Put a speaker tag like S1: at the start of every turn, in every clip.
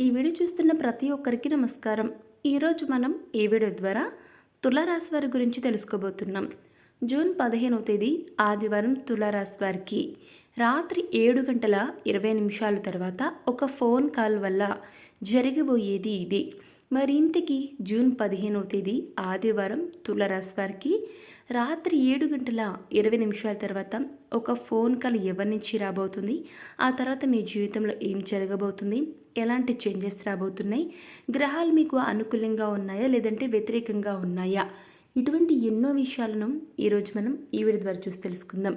S1: ఈ వీడియో చూస్తున్న ప్రతి ఒక్కరికి నమస్కారం. ఈరోజు మనం ఈ వీడియో ద్వారా తులారాశి వారి గురించి తెలుసుకోబోతున్నాం. జూన్ పదిహేనవ తేదీ ఆదివారం తులారాశి వారికి. రాత్రి ఏడు గంటల ఇరవై నిమిషాల తర్వాత ఒక ఫోన్ కాల్ వల్ల జరగబోయేది ఇది. మరి ఇంతకీ జూన్ పదిహేనవ తేదీ ఆదివారం తులారాశి వారికి రాత్రి ఏడు గంటల ఇరవై నిమిషాల తర్వాత ఒక ఫోన్ కాల్ ఎవరి నుంచి రాబోతుంది? ఆ తర్వాత మీ జీవితంలో ఏం జరగబోతుంది? ఎలాంటి చేంజెస్ రాబోతున్నాయి? గ్రహాలు మీకు అనుకూలంగా ఉన్నాయా? లేదంటే వ్యతిరేకంగా ఉన్నాయా? ఇటువంటి ఎన్నో విషయాలను ఈరోజు మనం ఈ వీడియో ద్వారా చూసి తెలుసుకుందాం.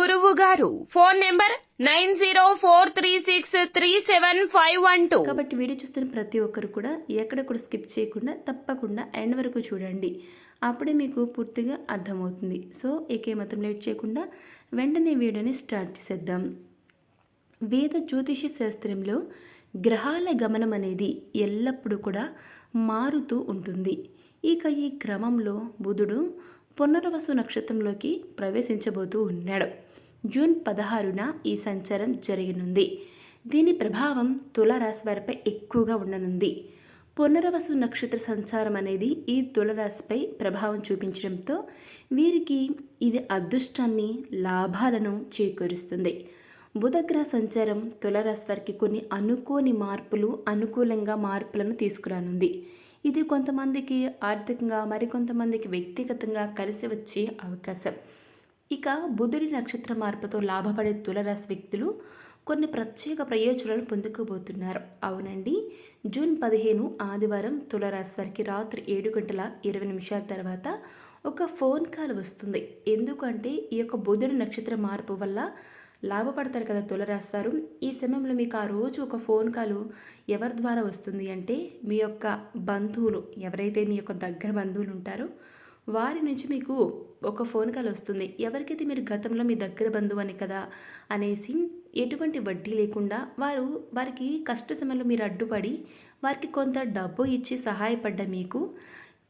S2: గురువు గారు phone number nine zero four three six three seven five one two.
S1: కాబట్టి వీడియో చూస్తున్న ప్రతి ఒక్కరు కూడా ఎక్కడ కూడా స్కిప్ చేయకుండా తప్పకుండా ఎండ్ వరకు చూడండి. అప్పుడే మీకు పూర్తిగా అర్థమవుతుంది. సో ఏకేమాత్రం లేట్ చేయకుండా వెంటనే వీడియోని స్టార్ట్ చేసేద్దాం. వేద జ్యోతిష శాస్త్రంలో గ్రహాల గమనం అనేది ఎల్లప్పుడూ కూడా మారుతూ ఉంటుంది. ఇక ఈ క్రమంలో బుధుడు పునర్వసు నక్షత్రంలోకి ప్రవేశించబోతూ ఉన్నాడు. జూన్ పదహారున ఈ సంచారం జరగనుంది. దీని ప్రభావం తులారాశి వారిపై ఎక్కువగా ఉండనుంది. పునర్వసు నక్షత్ర సంచారం అనేది ఈ తులరాశిపై ప్రభావం చూపించడంతో వీరికి ఇది అదృష్టాన్ని లాభాలను చేకూరుస్తుంది. బుధగ్రహ సంచారం తులరాశి వారికి కొన్ని అనుకోని మార్పులు అనుకూలంగా మార్పులను తీసుకురానుంది. ఇది కొంతమందికి ఆర్థికంగా మరికొంతమందికి వ్యక్తిగతంగా కలిసి వచ్చే అవకాశం. ఇక బుధుడి నక్షత్ర మార్పుతో లాభపడే తులరాశి వ్యక్తులు కొన్ని ప్రత్యేక ప్రయోజనాలు పొందుకోబోతున్నారు. అవునండి. జూన్ పదిహేను ఆదివారం తులరాశి వారికి రాత్రి ఏడు గంటల ఇరవై నిమిషాల తర్వాత ఒక ఫోన్ కాల్ వస్తుంది. ఎందుకంటే ఈ యొక్క బుధుడి నక్షత్ర మార్పు వల్ల లాభపడతారు కదా తులరాస్తారు వారు. ఈ సమయంలో మీకు ఆ రోజు ఒక ఫోన్ కాల్ ఎవరి ద్వారా వస్తుంది అంటే మీ యొక్క బంధువులు ఎవరైతే మీ యొక్క దగ్గర బంధువులు ఉంటారో వారి నుంచి మీకు ఒక ఫోన్ కాల్ వస్తుంది. ఎవరికైతే మీరు గతంలో మీ దగ్గర బంధువు అని కదా అనేసి ఎటువంటి వడ్డీ లేకుండా వారు వారికి కష్ట సమయంలో మీరు అడ్డుపడి వారికి కొంత డబ్బు ఇచ్చి సహాయపడ్డ మీకు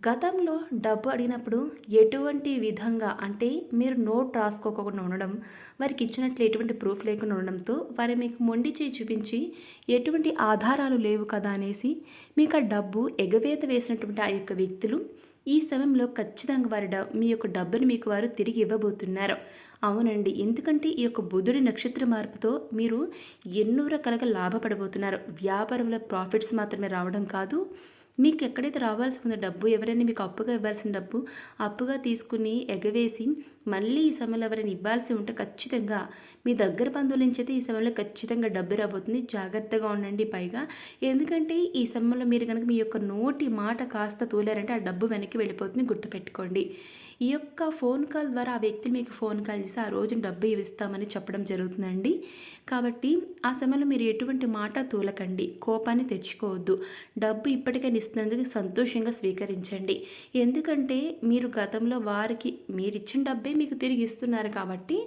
S1: గతంలో డబ్బు అడిగినప్పుడు ఎటువంటి విధంగా అంటే మీరు నోట్ రాసుకోకుండా ఉండడం వారికి ఇచ్చినట్లు ఎటువంటి ప్రూఫ్ లేకుండా ఉండడంతో వారి మీకు మొండి చేయి చూపించి ఎటువంటి ఆధారాలు లేవు కదా అనేసి మీకు ఆ డబ్బు ఎగవేత వేసినటువంటి ఆ యొక్క వ్యక్తులు ఈ సమయంలో ఖచ్చితంగా వారి మీ యొక్క డబ్బును మీకు వారు తిరిగి ఇవ్వబోతున్నారు. అవునండి. ఎందుకంటే ఈ యొక్క బుధుడి నక్షత్ర మార్పుతో మీరు ఎన్నో రకాలుగా లాభపడబోతున్నారు. వ్యాపారంలో ప్రాఫిట్స్ మాత్రమే రావడం కాదు మీకు ఎక్కడైతే రావాల్సి ఉందో డబ్బు ఎవరైనా మీకు అప్పుగా ఇవ్వాల్సిన డబ్బు అప్పుగా తీసుకుని ఎగవేసి మళ్ళీ ఈ సమయంలో ఎవరైనా ఇవ్వాల్సి ఉంటే ఖచ్చితంగా మీ దగ్గర బంధువుల నుంచి అయితే ఈ సమయంలో ఖచ్చితంగా డబ్బు రాబోతుంది. జాగ్రత్తగా ఉండండి పైగా. ఎందుకంటే ఈ సమయంలో మీరు కనుక మీ యొక్క నోటి మాట కాస్త తూలారంటే ఆ డబ్బు వెనక్కి వెళ్ళిపోతుంది. గుర్తుపెట్టుకోండి. ఈ యొక్క ఫోన్ కాల్ ద్వారా ఆ వ్యక్తి మీకు ఫోన్ కాల్ చేసి ఆ రోజు డబ్బు ఇస్తామని చెప్పడం జరుగుతుందండి. కాబట్టి ఆ సమయంలో మీరు ఎటువంటి మాట తూలకండి. కోపాన్ని తెచ్చుకోవద్దు. డబ్బు ఇప్పటికైనా ఇస్తున్నందుకు సంతోషంగా స్వీకరించండి. ఎందుకంటే మీరు గతంలో వారికి మీరు ఇచ్చిన డబ్బే మీకు తిరిగి ఇస్తున్నారు కాబట్టి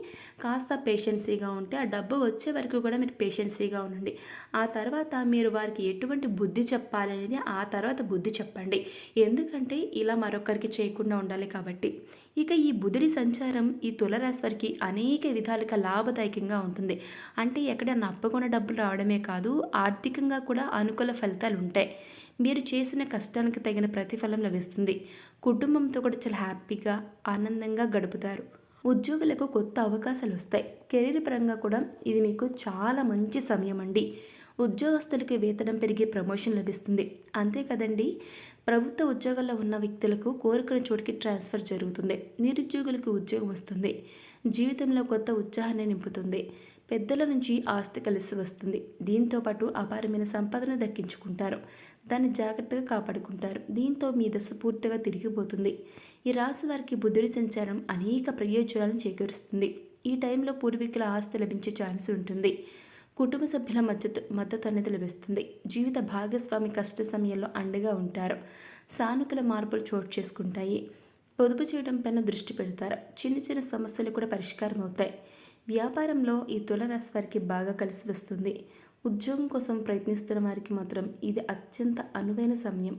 S1: కాస్త పేషెన్సీగా ఉంటే ఆ డబ్బు వచ్చే వరకు కూడా మీరు పేషెన్సీగా ఉండండి. ఆ తర్వాత మీరు వారికి ఎటువంటి బుద్ధి చెప్పాలనేది ఆ తర్వాత బుద్ధి చెప్పండి. ఎందుకంటే ఇలా మరొకరికి చేయకుండా ఉండాలి కాబట్టి. ఇక ఈ బుధుడి సంచారం ఈ తులరాశి వారికి అనేక విధాలుగా లాభదాయకంగా ఉంటుంది. అంటే ఎక్కడైనా అప్పకుండా డబ్బులు రావడమే కాదు ఆర్థికంగా కూడా అనుకూల ఫలితాలు ఉంటాయి. మీరు చేసిన కష్టానికి తగిన ప్రతిఫలం లభిస్తుంది. కుటుంబంతో కూడా చాలా హ్యాపీగా ఆనందంగా గడుపుతారు. ఉద్యోగులకు కొత్త అవకాశాలు వస్తాయి కెరీర్ పరంగా కూడా ఇది మీకు చాలా మంచి సమయం అండి ఉద్యోగస్తులకి వేతనం పెరిగి ప్రమోషన్ లభిస్తుంది. అంతే కదండి ప్రభుత్వ ఉద్యోగాల్లో ఉన్న వ్యక్తులకు కోరుకున్న చోటికి ట్రాన్స్ఫర్ జరుగుతుంది. నిరుద్యోగులకు ఉద్యోగం వస్తుంది. జీవితంలో కొత్త ఉత్సాహాన్ని నింపుతుంది. పెద్దల నుంచి ఆస్తి కలిసి వస్తుంది. దీంతో పాటు అపారమైన సంపదను దక్కించుకుంటారు. దాన్ని జాగ్రత్తగా కాపాడుకుంటారు. దీంతో మీ దశ పూర్తిగా తిరిగిపోతుంది. ఈ రాశి వారికి బుద్ధుడి సంచారం అనేక ప్రయోజనాలను చేకూరుస్తుంది. ఈ టైంలో పూర్వీకుల ఆస్తి లభించే ఛాన్స్ ఉంటుంది. కుటుంబ సభ్యుల మద్దతు మద్దతు అనేది లభిస్తుంది. జీవిత భాగస్వామి కష్ట సమయంలో అండగా ఉంటారు. సానుకూల మార్పులు చోటు చేసుకుంటాయి. పొదుపు చేయడం పైన దృష్టి పెడతారు. చిన్న చిన్న సమస్యలు కూడా పరిష్కారం అవుతాయి వ్యాపారంలో ఈ తులరాశి వారికి బాగా కలిసి వస్తుంది. ఉద్యోగం కోసం ప్రయత్నిస్తున్న వారికి మాత్రం ఇది అత్యంత అనువైన సమయం.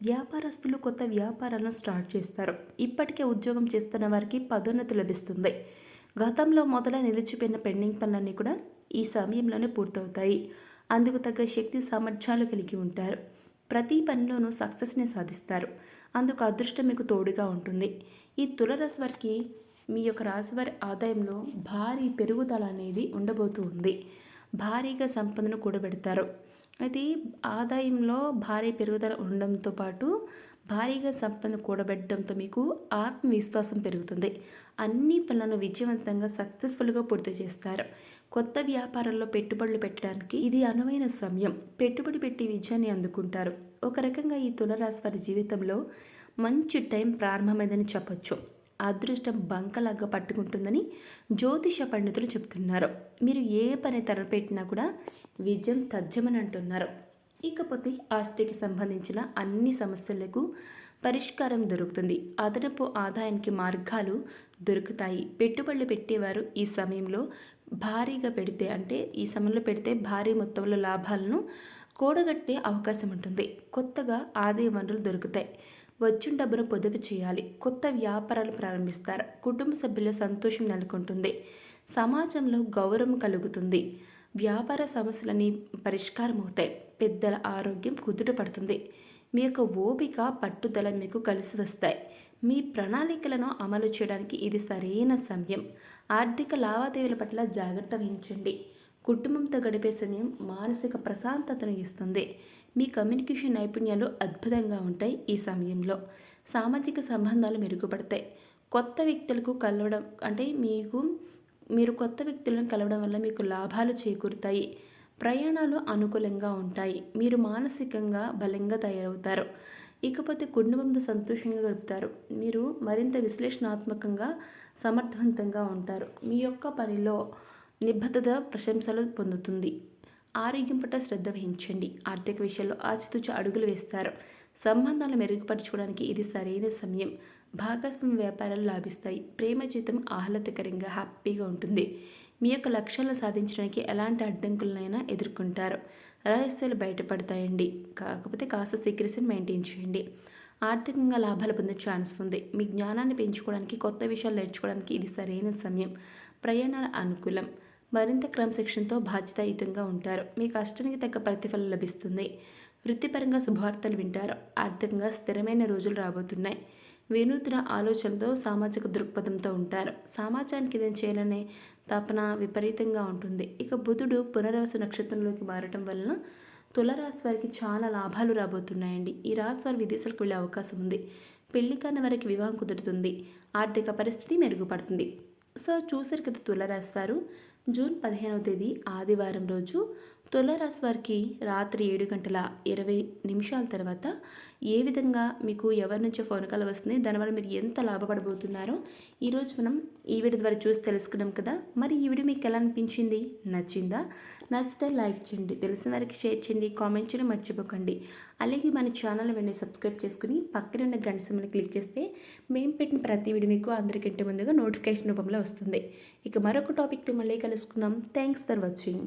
S1: వ్యాపారస్తులు కొత్త వ్యాపారాలను స్టార్ట్ చేస్తారు. ఇప్పటికే ఉద్యోగం చేస్తున్న వారికి పదోన్నతి లభిస్తుంది. గతంలో మొదల నిలిచిపోయిన పెండింగ్ పనులన్నీ కూడా ఈ సమయంలోనే పూర్తవుతాయి. అందుకు తగ్గ శక్తి సామర్థ్యాలు కలిగి ఉంటారు. ప్రతి పనిలోనూ సక్సెస్ని సాధిస్తారు. అందుకు అదృష్టం మీకు తోడుగా ఉంటుంది. ఈ తులరాశి వారికి మీ యొక్క రాశివారి ఆదాయంలో భారీ పెరుగుదల అనేది ఉండబోతూ ఉంది. భారీగా సంపదను కూడబెడతారు. అయితే ఆదాయంలో భారీ పెరుగుదల ఉండడంతో పాటు భారీగా సంపదను కూడబెట్టడంతో మీకు ఆత్మవిశ్వాసం పెరుగుతుంది. అన్ని పనులను విజయవంతంగా సక్సెస్ఫుల్గా పూర్తి చేస్తారు. కొత్త వ్యాపారాల్లో పెట్టుబడులు పెట్టడానికి ఇది అనువైన సమయం. పెట్టుబడి పెట్టి విజయాన్ని అందుకుంటారు. ఒక రకంగా ఈ తులరాశి వారి జీవితంలో మంచి టైం ప్రారంభమైందని చెప్పొచ్చు. అదృష్టం బంకలాగా పట్టుకుంటుందని జ్యోతిష పండితులు చెప్తున్నారు. మీరు ఏ పని తలపెట్టినా కూడా విజయం తథ్యమని అంటున్నారు. ఇకపోతే ఆస్తికి సంబంధించిన అన్ని సమస్యలకు పరిష్కారం దొరుకుతుంది. అదనపు ఆదాయానికి మార్గాలు దొరుకుతాయి. పెట్టుబడులు పెట్టేవారు ఈ సమయంలో భారీగా పెడితే అంటే ఈ సమయంలో పెడితే భారీ మొత్తంలో లాభాలను కూడగట్టే అవకాశం ఉంటుంది. కొత్తగా ఆదాయ వనరులు దొరుకుతాయి. వచ్చిన డబ్బును పొదుపు చేయాలి. కొత్త వ్యాపారాలు ప్రారంభిస్తారు. కుటుంబ సభ్యుల సంతోషం నెలకొంటుంది. సమాజంలో గౌరవం కలుగుతుంది. వ్యాపార సమస్యలని పరిష్కారం అవుతాయి పెద్దల ఆరోగ్యం కుదుటపడుతుంది. మీ యొక్క ఓపిక పట్టుదల మీకు కలిసి వస్తాయి. మీ ప్రణాళికలను అమలు చేయడానికి ఇది సరైన సమయం. ఆర్థిక లావాదేవీల పట్ల జాగ్రత్త వహించండి. కుటుంబంతో గడిపే సమయం మానసిక ప్రశాంతతను ఇస్తుంది. మీ కమ్యూనికేషన్ నైపుణ్యాలు అద్భుతంగా ఉంటాయి ఈ సమయంలో. సామాజిక సంబంధాలు మెరుగుపడతాయి. కొత్త వ్యక్తులకు కలవడం అంటే మీకు మీరు కొత్త వ్యక్తులను కలవడం వల్ల మీకు లాభాలు చేకూరుతాయి. ప్రయాణాలు అనుకూలంగా ఉంటాయి. మీరు మానసికంగా బలంగా తయారవుతారు. ఇకపోతే కుటుంబంతో సంతోషంగా గడుపుతారు. మీరు మరింత విశ్లేషణాత్మకంగా సమర్థవంతంగా ఉంటారు. మీ యొక్క పనిలో నిబద్ధత ప్రశంసలు పొందుతుంది. ఆరోగ్యం పట్ల శ్రద్ధ వహించండి. ఆర్థిక విషయాల్లో ఆచితూచి అడుగులు వేస్తారు. సంబంధాలు మెరుగుపరచుకోవడానికి ఇది సరైన సమయం. భాగస్వామ్య వ్యాపారాలు లాభిస్తాయి. ప్రేమ జీవితం ఆహ్లాదకరంగా హ్యాపీగా ఉంటుంది. మీ యొక్క లక్ష్యాలను సాధించడానికి ఎలాంటి అడ్డంకులనైనా ఎదుర్కొంటారు. రహస్యాలు బయటపడతాయండి. కాకపోతే కాస్త సీక్రెసీని మెయింటైన్ చేయండి. ఆర్థికంగా లాభాలు పొందే ఛాన్స్ ఉంది. మీ జ్ఞానాన్ని పెంచుకోవడానికి కొత్త విషయాలు నేర్చుకోవడానికి ఇది సరైన సమయం. ప్రయాణాల అనుకూలం. మరింత క్రమశిక్షణతో బాధ్యతాయుతంగా ఉంటారు. మీ కష్టానికి తగ్గ ప్రతిఫలం లభిస్తుంది. వృత్తిపరంగా శుభవార్తలు వింటారు. ఆర్థికంగా స్థిరమైన రోజులు రాబోతున్నాయి. వినూత్న ఆలోచనతో సామాజిక దృక్పథంతో ఉంటారు. సమాజానికి ఏదైనా చేయాలనే తపన విపరీతంగా ఉంటుంది. ఇక బుధుడు పునరావాస నక్షత్రంలోకి మారటం వలన తులరాశి వారికి చాలా లాభాలు రాబోతున్నాయండి. ఈ రాశి వారు విదేశాలకు వెళ్ళే అవకాశం ఉంది. పెళ్ళి కాని వారికి వివాహం కుదురుతుంది. ఆర్థిక పరిస్థితి మెరుగుపడుతుంది. సో చూసారు కదా తులరాశి వారు. జూన్ పదిహేనవ తేదీ ఆదివారం రోజు తులారాశి వారికి రాత్రి ఏడు గంటల ఇరవై నిమిషాల తర్వాత ఏ విధంగా మీకు ఎవరి నుంచో ఫోన్ కాల్ వస్తుంది? దానివల్ల మీరు ఎంత లాభపడబోతున్నారో ఈరోజు మనం ఈ వీడియో ద్వారా చూసి తెలుసుకున్నాం కదా. మరి ఈ వీడియో మీకు ఎలా అనిపించింది? నచ్చిందా? నచ్చితే లైక్ చేయండి. తెలిసిన వారికి షేర్ చేయండి. కామెంట్ చేయడం మర్చిపోకండి. అలాగే మన ఛానల్ వెంటనే సబ్స్క్రైబ్ చేసుకుని పక్కన ఉన్న గంట సమయం క్లిక్ చేస్తే మేము పెట్టిన ప్రతి వీడియో మీకు అందరికంటే ముందుగా నోటిఫికేషన్ రూపంలో వస్తుంది. ఇక మరొక టాపిక్తో మళ్ళీ కలుసుకుందాం. Thanks for watching.